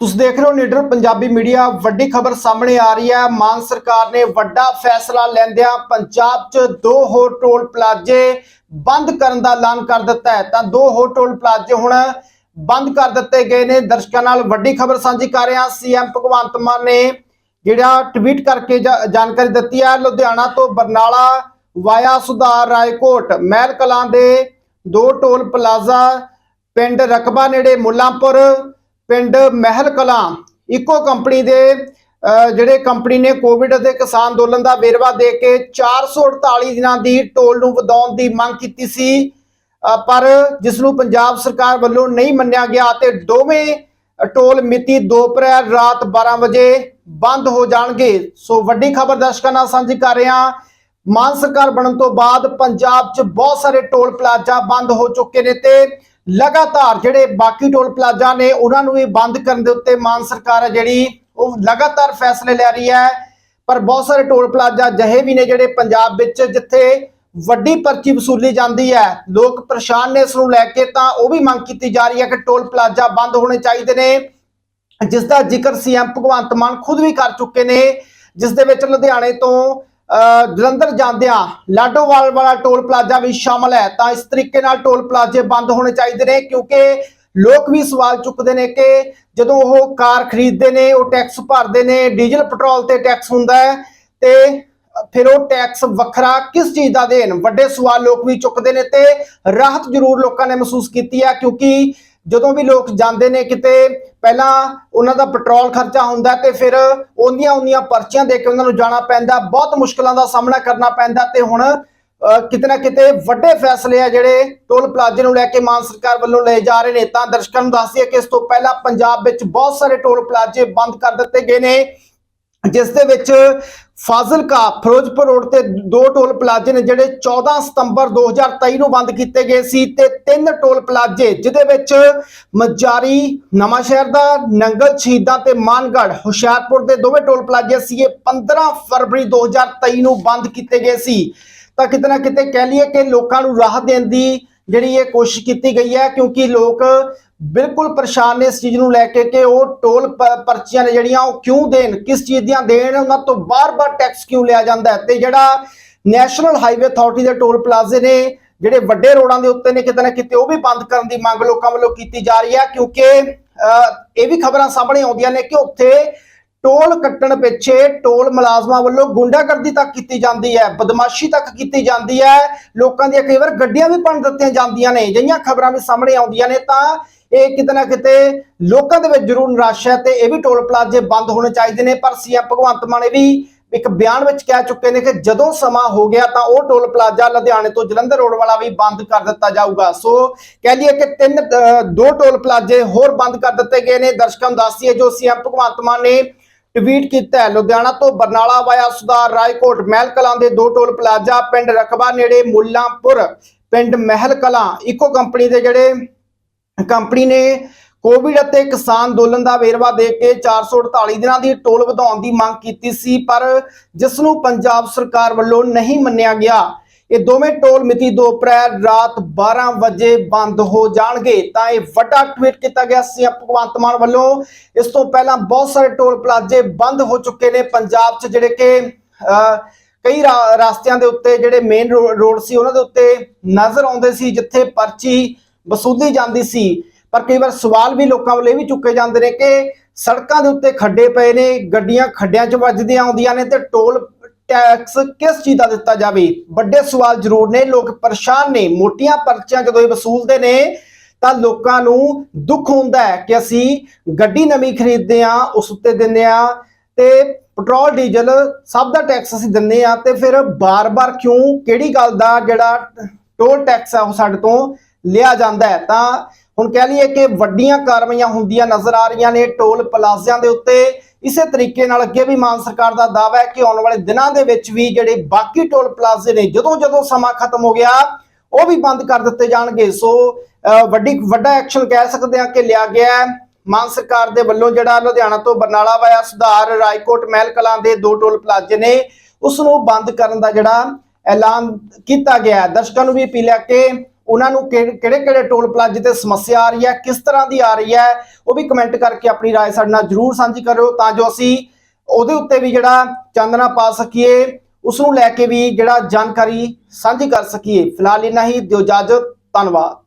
ਤੁਸੀਂ ਦੇਖ ਰਹੇ ਹੋ ਨੀਡਰ ਪੰਜਾਬੀ ਮੀਡੀਆ। ਵੱਡੀ ਖਬਰ ਸਾਹਮਣੇ ਆ ਰਹੀ ਹੈ। ਮਾਨ ਸਰਕਾਰ ਨੇ ਵੱਡਾ ਫੈਸਲਾ ਲੈਂਦਿਆਂ ਪੰਜਾਬ 'ਚ ਦੋ ਹੋਰ ਟੋਲ ਪਲਾਜ਼ੇ ਬੰਦ ਕਰਨ ਦਾ ਐਲਾਨ ਕਰ ਦਿੱਤਾ ਹੈ। ਤਾਂ ਦੋ ਹੋਰ ਟੋਲ ਪਲਾਜ਼ੇ ਹੁਣ ਬੰਦ ਕਰ ਦਿੱਤੇ ਗਏ ਨੇ। ਦਰਸ਼ਕਾਂ ਨਾਲ ਵੱਡੀ ਖਬਰ ਸਾਂਝੀ ਕਰ ਰਹੇ ਹਾਂ ਸੀਐਮ ਭਗਵੰਤ ਮਾਨ ਨੇ ਜਿਹੜਾ ਟਵੀਟ ਕਰਕੇ ਜਾ- ਜਾਣਕਾਰੀ ਦਿੱਤੀ ਹੈ। ਲੁਧਿਆਣਾ ਤੋਂ ਬਰਨਾਲਾ ਵਾਇਆ ਸੁਧਾਰ ਰਾਏਕੋਟ, ਮਹਿਲ ਕਲਾਂ ਦੇ ਦੋ ਟੋਲ ਪਲਾਜ਼ਾ, ਪਿੰਡ ਰਕਬਾ ਨੇੜੇ ਮੁੱਲਾਂਪੁਰ ਪਿੰਡ ਮਹਿਲ ਕਲਾਂ ਇਕੋ ਕੰਪਨੀ ਦੇ ਅਹ, ਜਿਹੜੇ ਕੰਪਨੀ ਨੇ ਕੋਵਿਡ ਅਤੇ ਕਿਸਾਨ ਅੰਦੋਲਨ ਦਾ ਵੇਰਵਾ ਦੇ ਕੇ 448 ਦਿਨਾਂ ਦੀ ਟੋਲ ਨੂੰ ਵਧਾਉਣ ਦੀ ਮੰਗ ਕੀਤੀ ਸੀ। ਪਰ ਜਿਸ ਨੂੰ ਪੰਜਾਬ ਸਰਕਾਰ ਵੱਲੋਂ ਨਹੀਂ ਮੰਨਿਆ ਗਿਆ ਤੇ ਦੋਵੇਂ ਟੋਲ ਮਿਤੀ 2 ਅਪ੍ਰੈਲ ਰਾਤ 12 ਵਜੇ ਬੰਦ ਹੋ ਜਾਣਗੇ। ਸੋ ਵੱਡੀ ਖਬਰ ਦਰਸ਼ਕਾਂ ਨਾਲ ਸਾਂਝੀ ਕਰ ਰਹੇ ਹਾਂ। ਮਾਨ ਸਰਕਾਰ ਬਣਨ ਤੋਂ ਬਾਅਦ ਪੰਜਾਬ 'ਚ ਬਹੁਤ ਸਾਰੇ ਟੋਲ ਪਲਾਜ਼ਾ ਬੰਦ ਹੋ ਚੁੱਕੇ ਨੇ ਤੇ ਲਗਾਤਾਰ ਜਿਹੜੇ ਬਾਕੀ ਟੋਲ ਪਲਾਜ਼ਾ ਨੇ, ਉਹਨਾਂ ਨੂੰ ਵੀ ਬੰਦ ਕਰਨ ਦੇ ਉੱਤੇ ਮਾਨ ਸਰਕਾਰ ਹੈ ਜਿਹੜੀ, ਉਹ ਲਗਾਤਾਰ ਫੈਸਲੇ ਲੈ ਰਹੀ ਹੈ। ਪਰ ਬਹੁਤ ਸਾਰੇ ਟੋਲ ਪਲਾਜ਼ਾ ਜਿਹੇ ਵੀ ਨੇ ਜਿਹੜੇ ਪੰਜਾਬ ਵਿੱਚ ਜਿੱਥੇ ਵੱਡੀ ਪਰਚੀ ਵਸੂਲੀ ਜਾਂਦੀ ਹੈ, ਲੋਕ ਪਰੇਸ਼ਾਨ ਨੇ ਇਸ ਨੂੰ ਲੈ ਕੇ, ਤਾਂ ਉਹ ਵੀ ਮੰਗ ਕੀਤੀ ਜਾ ਰਹੀ ਹੈ ਕਿ ਟੋਲ ਪਲਾਜ਼ਾ ਬੰਦ ਹੋਣੇ ਚਾਹੀਦੇ ਨੇ। ਜਿਸ ਦਾ ਜ਼ਿਕਰ ਸੀਐਮ ਭਗਵੰਤ ਮਾਨ ਖੁਦ ਵੀ ਕਰ ਚੁੱਕੇ ਨੇ, ਜਿਸ ਦੇ ਵਿੱਚ ਲੁਧਿਆਣੇ ਤੋਂ ਜਲੰਧਰ ਜਾਂਦਿਆਂ ਲਾਡੋਵਾਲ ਵਾਲਾ ਟੋਲ ਪਲਾਜ਼ਾ ਵੀ ਸ਼ਾਮਲ ਹੈ। ਤਾਂ ਇਸ ਤਰੀਕੇ ਨਾਲ ਟੋਲ ਪਲਾਜ਼ੇ ਬੰਦ ਹੋਣੇ ਚਾਹੀਦੇ ਨੇ ਕਿਉਂਕਿ ਲੋਕ ਵੀ ਸਵਾਲ ਚੁੱਕਦੇ ਨੇ ਕਿ ਜਦੋਂ ਉਹ ਕਾਰ ਖਰੀਦਦੇ ਨੇ, ਉਹ ਟੈਕਸ ਭਰਦੇ ਨੇ, ਡੀਜ਼ਲ, ਪੈਟਰੋਲ ਤੇ ਟੈਕਸ ਹੁੰਦਾ ਹੈ ਤੇ ਫਿਰ ਉਹ ਟੈਕਸ ਵੱਖਰਾ ਕਿਸ ਚੀਜ਼ ਦਾ ਦੇਣ? ਵੱਡੇ ਸਵਾਲ ਲੋਕ ਵੀ ਚੁੱਕਦੇ ਨੇ ਤੇ ਰਾਹਤ ਜ਼ਰੂਰ ਲੋਕਾਂ ਨੇ ਮਹਿਸੂਸ ਕੀਤੀ ਹੈ ਕਿਉਂਕਿ ਜਦੋਂ ਵੀ ਲੋਕ ਜਾਂਦੇ ਨੇ ਕਿਤੇ, ਪਹਿਲਾਂ ਉਹਨਾਂ ਦਾ ਪੈਟਰੋਲ ਖਰਚਾ ਹੁੰਦਾ ਤੇ ਫਿਰ ਉਹਦੀਆਂ ਉਹਦੀਆਂ ਪਰਚੀਆਂ ਦੇ ਕੇ ਉਹਨਾਂ ਨੂੰ ਜਾਣਾ ਪੈਂਦਾ, ਬਹੁਤ ਮੁਸ਼ਕਲਾਂ ਦਾ ਸਾਹਮਣਾ ਕਰਨਾ ਪੈਂਦਾ ਤੇ ਹੁਣ ਕਿਤੇ ਨਾ ਕਿਤੇ ਵੱਡੇ ਫੈਸਲੇ ਆ ਜਿਹੜੇ ਟੋਲ ਪਲਾਜ਼ੇ ਨੂੰ ਲੈ ਕੇ ਮਾਨ ਸਰਕਾਰ ਵੱਲੋਂ ਲਏ ਜਾ ਰਹੇ ਨੇ। ਤਾਂ ਦਰਸ਼ਕਾਂ ਨੂੰ ਦੱਸਦੀ ਹੈ ਕਿ ਇਸ ਤੋਂ ਪਹਿਲਾਂ ਪੰਜਾਬ ਵਿੱਚ ਬਹੁਤ ਸਾਰੇ ਟੋਲ ਪਲਾਜ਼ੇ ਬੰਦ ਕਰ ਦਿੱਤੇ ਗਏ ਨੇ, ਜਿਸ ਦੇ ਵਿੱਚ ਫਾਜ਼ਿਲਕਾ ਫਿਰੋਜ਼ਪੁਰ ਰੋਡ ਤੇ ਦੋ ਟੋਲ ਪਲਾਜ਼ੇ ਨੇ ਜਿਹੜੇ 14 ਸਤੰਬਰ 2023 ਨੂੰ ਬੰਦ ਕੀਤੇ ਗਏ ਸੀ ਤੇ ਤਿੰਨ ਟੋਲ ਪਲਾਜ਼ੇ, ਜਿਹਦੇ ਵਿੱਚ ਮਜਾਰੀ ਨਵਾਂ ਸ਼ਹਿਰ ਦਾ, ਨੰਗਲ ਸ਼ਹੀਦਾਂ ਤੇ ਮਾਨਗੜ ਹੁਸ਼ਿਆਰਪੁਰ ਦੇ ਦੋਵੇਂ ਟੋਲ ਪਲਾਜ਼ੇ ਸੀ ਇਹ 15 ਫਰਵਰੀ 2023 ਨੂੰ ਬੰਦ ਕੀਤੇ ਗਏ ਸੀ। ਤਾਂ ਕਿਤੇ ਨਾ ਕਿਤੇ ਕਹਿ ਲਈਏ ਕਿ ਲੋਕਾਂ ਨੂੰ ਰਾਹਤ ਦੇਣ ਦੀ ਜਿਹੜੀ ਇਹ ਕੋਸ਼ਿਸ਼ ਕੀਤੀ ਗਈ ਹੈ ਕਿਉਂਕਿ ਲੋਕ ਬਿਲਕੁਲ ਪਰੇਸ਼ਾਨ ਨੇ ਇਸ ਚੀਜ਼ ਨੂੰ ਲੈ ਕੇ ਕਿ ਉਹ ਟੋਲ ਪ- ਪਰਚੀਆਂ ਨੇ ਜਿਹੜੀਆਂ ਉਹ ਕਿਉਂ ਦੇਣ ਕਿਸ ਚੀਜ਼ ਦੀਆਂ ਦੇਣ ਉਹਨਾਂ ਤੋਂ ਬਾਰ-ਬਾਰ ਟੈਕਸ ਕਿਉਂ ਲਿਆ ਜਾਂਦਾ ਹੈ? ਤੇ ਜਿਹੜਾ ਨੈਸ਼ਨਲ ਹਾਈਵੇ ਅਥਾਰਟੀ ਦੇ ਟੋਲ ਪਲਾਜ਼ੇ ਨੇ ਜਿਹੜੇ ਵੱਡੇ ਰੋਡਾਂ ਦੇ ਉੱਤੇ ਨੇ ਕਿਤੇ ਨਾ ਕਿਤੇ ਉਹ ਵੀ ਬੰਦ ਕਰਨ ਦੀ ਮੰਗ ਲੋਕਾਂ ਵੱਲੋਂ ਕੀਤੀ ਜਾ ਰਹੀ ਹੈ ਕਿਉਂਕਿ ਅਹ, ਇਹ ਵੀ ਖਬਰਾਂ ਸਾਹਮਣੇ ਆਉਂਦੀਆਂ ਨੇ ਕਿ ਉੱਥੇ ਟੋਲ ਕੱਟਣ ਪਿੱਛੇ ਟੋਲ ਮੁਲਾਜ਼ਮਾਂ ਵੱਲੋਂ ਗੁੰਡਾਗਰਦੀ ਤੱਕ ਕੀਤੀ ਜਾਂਦੀ ਹੈ, ਬਦਮਾਸ਼ੀ ਤੱਕ ਕੀਤੀ ਜਾਂਦੀ ਹੈ। ਲੋਕਾਂ ਦੀਆਂ ਕਈ ਵਾਰ ਗੱਡੀਆਂ ਵੀ ਭੰਨ ਦਿੱਤੀਆਂ ਜਾਂਦੀਆਂ ਨੇ, ਜਿਹੀਆਂ ਖਬਰਾਂ ਵੀ ਸਾਹਮਣੇ ਆਉਂਦੀਆਂ ਨੇ, ਤਾਂ ਇਹ ਕਿਤੇ ਨਾ ਕਿਤੇ ਲੋਕਾਂ ਦੇ ਵਿੱਚ ਜ਼ਰੂਰ ਨਿਰਾਸ਼ ਹੈ ਤੇ ਇਹ ਵੀ ਟੋਲ ਪਲਾਜ਼ੇ ਬੰਦ ਹੋਣੇ ਚਾਹੀਦੇ ਨੇ। ਪਰ ਸੀਐਮ ਭਗਵੰਤ ਮਾਨ ਇਹ ਵੀ ਇੱਕ ਬਿਆਨ ਵਿੱਚ ਕਹਿ ਚੁੱਕੇ ਨੇ ਕਿ ਜਦੋਂ ਸਮਾਂ ਹੋ ਗਿਆ ਤਾਂ ਉਹ ਟੋਲ ਪਲਾਜ਼ਾ ਲੁਧਿਆਣੇ ਤੋਂ ਜਲੰਧਰ ਰੋਡ ਵਾਲਾ ਵੀ ਬੰਦ ਕਰ ਦਿੱਤਾ ਜਾਊਗਾ। ਸੋ ਕਹਿ ਲਈਏ ਕਿ ਤਿੰਨ ਦੋ ਟੋਲ ਪਲਾਜ਼ੇ ਹੋਰ ਬੰਦ ਕਰ ਦਿੱਤੇ ਗਏ ਨੇ। ਦਰਸ਼ਕਾਂ ਨੂੰ ਦੱਸੀਏ ਜੋ ਸੀਐਮ ਭਗਵੰਤ ਮਾਨ ਨੇ ਟਵੀਟ ਕੀਤਾ ਹੈ। ਲੁਧਿਆਣਾ ਤੋਂ ਬਰਨਾਲਾ ਵਾਇਆ ਸੁਧਾਰ ਰਾਏਕੋਟ ਮਹਿਲ ਕਲਾਂ ਦੇ ਦੋ ਟੋਲ ਪਲਾਜ਼ਾ, ਪਿੰਡ ਰਕਬਾ ਨੇੜੇ ਮੁੱਲਾਂਪੁਰ, ਪਿੰਡ ਮਹਿਲ ਕਲਾਂ, ਇਕੋ ਕੰਪਨੀ ਦੇ ਜਿਹੜੇ ਕੰਪਨੀ ਨੇ, ਕੋਵਿਡ ਅਤੇ ਕਿਸਾਨ ਅੰਦੋਲਨ ਦਾ ਵੇਰਵਾ ਦੇ ਕੇ 448 ਦਿਨਾਂ ਦੀ ਟੋਲ ਵਧਾਉਣ ਦੀ ਮੰਗ ਕੀਤੀ ਸੀ, ਪਰ ਜਿਸ ਨੂੰ ਪੰਜਾਬ ਸਰਕਾਰ ਵੱਲੋਂ ਨਹੀਂ ਮੰਨਿਆ ਗਿਆ ਇਹ ਦੋਵੇਂ ਟੋਲ ਮਿਤੀ 2 ਅਪ੍ਰੈਲ ਰਾਤ 12 ਵਜੇ ਬੰਦ ਹੋ ਜਾਣਗੇ। ਤਾਂ ਇਹ ਵੱਡਾ ਟਵੀਟ ਕੀਤਾ ਗਿਆ ਸੀ ਭਗਵੰਤ ਮਾਨ ਵੱਲੋਂ। ਇਸ ਤੋਂ ਪਹਿਲਾਂ ਬਹੁਤ ਸਾਰੇ ਟੋਲ ਪਲਾਜ਼ੇ ਬੰਦ ਹੋ ਚੁੱਕੇ ਨੇ ਪੰਜਾਬ 'ਚ ਜਿਹੜੇ ਕਿ ਅਹ, ਕਈ ਰਾਸਤਿਆਂ ਦੇ ਉੱਤੇ ਜਿਹੜੇ ਮੇਨ ਰੋਡ ਸੀ ਉਹਨਾਂ ਦੇ ਉੱਤੇ ਨਜ਼ਰ ਆਉਂਦੇ ਸੀ ਜਿੱਥੇ ਪਰਚੀ ਵਸੂਲੀ ਜਾਂਦੀ ਸੀ। ਪਰ ਕਈ ਵਾਰ ਸਵਾਲ ਵੀ ਲੋਕਾਂ ਵੱਲੋਂ ਇਹ ਵੀ ਚੁੱਕੇ ਜਾਂਦੇ ਨੇ ਕਿ ਸੜਕਾਂ ਦੇ ਉੱਤੇ ਖੱਡੇ ਪਏ ਨੇ ਗੱਡੀਆਂ ਖੱਡਿਆਂ 'ਚ ਵੱਜਦੀਆਂ ਆਉਂਦੀਆਂ ਨੇ ਤੇ ਟੋਲ ਟੈਕਸ ਕਿਸ ਚੀਜ਼ ਦਾ ਦਿੱਤਾ ਜਾਵੇ? ਵੱਡੇ ਸਵਾਲ ਜ਼ਰੂਰ ਨੇ। ਲੋਕ ਪਰੇਸ਼ਾਨ ਨੇ। ਮੋਟੀਆਂ ਪਰਚੀਆਂ ਜਦੋਂ ਇਹ ਵਸੂਲਦੇ ਨੇ, ਤਾਂ ਲੋਕਾਂ ਨੂੰ ਦੁੱਖ ਹੁੰਦਾ ਹੈ ਕਿ ਅਸੀਂ ਗੱਡੀ ਨਵੀਂ ਖਰੀਦਦੇ ਆ ਉਸ ਉੱਤੇ ਦਿੰਦੇ ਆ ਤੇ ਪੈਟਰੋਲ, ਡੀਜ਼ਲ ਸਭ ਦਾ ਟੈਕਸ ਅਸੀਂ ਦਿੰਦੇ ਆ ਤੇ ਫਿਰ ਬਾਰ-ਬਾਰ ਕਿਉਂ? ਕਿਹੜੀ ਗੱਲ ਦਾ ਜਿਹੜਾ ਟੋਲ ਟੈਕਸ ਆ ਉਹ ਸਾਡੇ ਤੋਂ ਲਿਆ ਜਾਂਦਾ ਹੈ। ਤਾਂ ਹੁਣ ਕਹਿ ਲਈਏ ਕਿ ਵੱਡੀਆਂ ਕਾਰਵਾਈਆਂ ਹੁੰਦੀਆਂ ਨਜ਼ਰ ਆ ਰਹੀਆਂ ਨੇ ਟੋਲ ਪਲਾਜ਼ਿਆਂ ਦੇ ਉੱਤੇ। ਇਸੇ ਤਰੀਕੇ ਨਾਲ ਅੱਗੇ ਵੀ ਮਾਨ ਸਰਕਾਰ ਦਾ ਦਾਅਵਾ ਹੈ ਕਿ ਆਉਣ ਵਾਲੇ ਦਿਨਾਂ ਦੇ ਵਿੱਚ ਵੀ ਜਿਹੜੇ ਬਾਕੀ ਟੋਲ ਪਲਾਜ਼ੇ ਨੇ ਜਦੋਂ ਜਦੋਂ ਸਮਾਂ ਖਤਮ ਹੋ ਗਿਆ, ਉਹ ਵੀ ਬੰਦ ਕਰ ਦਿੱਤੇ ਜਾਣਗੇ। ਸੋ ਵੱਡੀ, ਵੱਡਾ ਐਕਸ਼ਨ ਕਹਿ ਸਕਦੇ ਹਾਂ ਕਿ ਲਿਆ ਗਿਆ ਮਾਨ ਸਰਕਾਰ ਦੇ ਵੱਲੋਂ ਜਿਹੜਾ ਲੁਧਿਆਣਾ ਤੋਂ ਬਰਨਾਲਾ ਵਾਇਆ ਸੁਧਾਰ ਰਾਏਕੋਟ ਮਹਿਲ ਕਲਾਂ ਦੇ ਦੋ ਟੋਲ ਪਲਾਜ਼ੇ ਨੇ, ਉਸ ਨੂੰ ਬੰਦ ਕਰਨ ਦਾ ਜਿਹੜਾ ਐਲਾਨ ਕੀਤਾ ਗਿਆ ਦਰਸ਼ਕਾਂ ਨੂੰ ਵੀ ਅਪੀਲ ਹੈ ਕਿ ਉਹਨਾਂ ਨੂੰ ਕਿਹੜੇ ਕਿਹੜੇ ਟੋਲ ਪਲਾਜ਼ੇ ਤੇ ਸਮੱਸਿਆ ਆ ਰਹੀ ਹੈ ਕਿਸ ਤਰ੍ਹਾਂ ਦੀ ਆ ਰਹੀ ਹੈ ਉਹ ਵੀ ਕਮੈਂਟ ਕਰਕੇ ਆਪਣੀ رائے ਸਾਡੇ ਨਾਲ ਜਰੂਰ ਸਾਂਝੀ ਕਰਿਓ ਤਾਂ ਜੋ ਅਸੀਂ ਉਹਦੇ ਉੱਤੇ ਵੀ ਜਿਹੜਾ ਚਾਨਣਾ ਪਾ ਸਕੀਏ ਉਸ ਨੂੰ ਲੈ ਕੇ ਵੀ ਜਿਹੜਾ ਜਾਣਕਾਰੀ ਸਾਂਝੀ ਕਰ ਸਕੀਏ ਫਿਲਹਾਲ ਇੰਨਾ ਹੀ ਦਿਓ ਇਜਾਜ਼ਤ ਧੰਨਵਾਦ